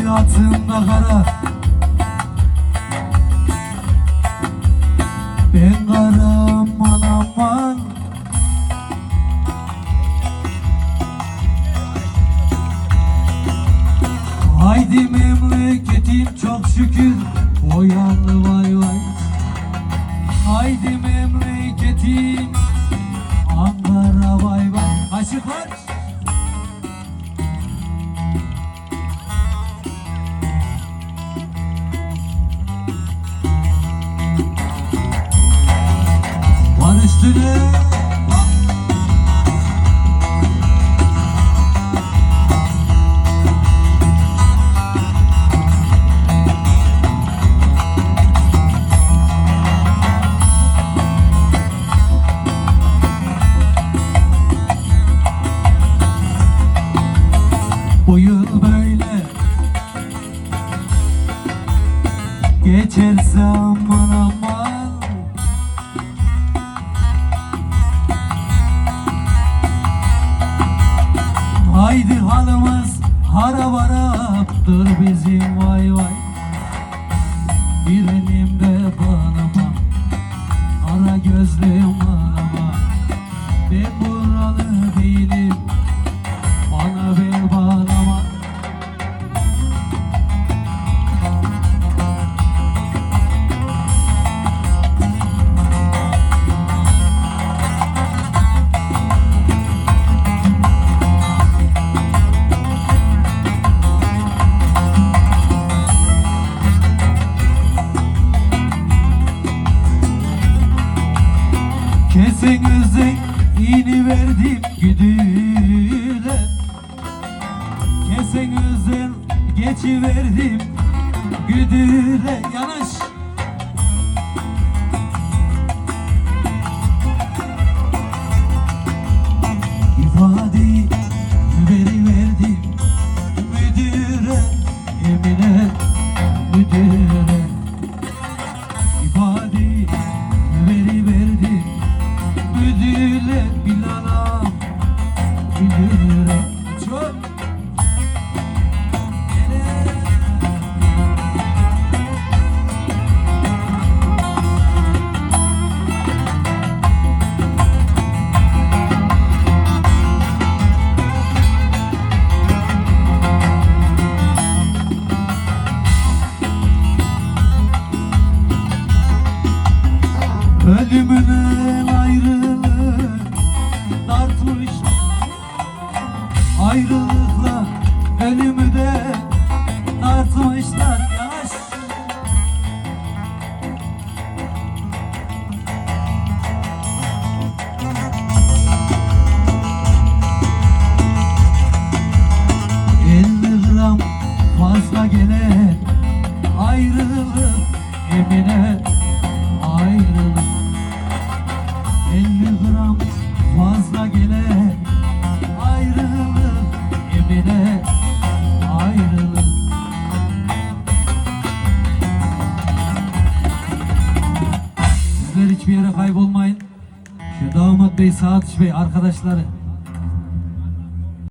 tabiatında kara Ben karam anam var. Haydi memleketim çok şükür. O vay vay. Haydi memleketim Ankara vay vay. Aşıklar üstüne. Bu yıl böyle. Geçerse aman halımız hara varaktır bizim vay vay Kesenizden iğni verdim güdüle. Kesenizden geçiverdim güdüle. Yanaş Ölümünden ayrılık dartmış Ayrılıkla ölümü de dartmışlar Yavaş Elli fazla gelen ayrılık Emine ayrılık hiçbir yere kaybolmayın. Şu damat bey Saat Bey arkadaşları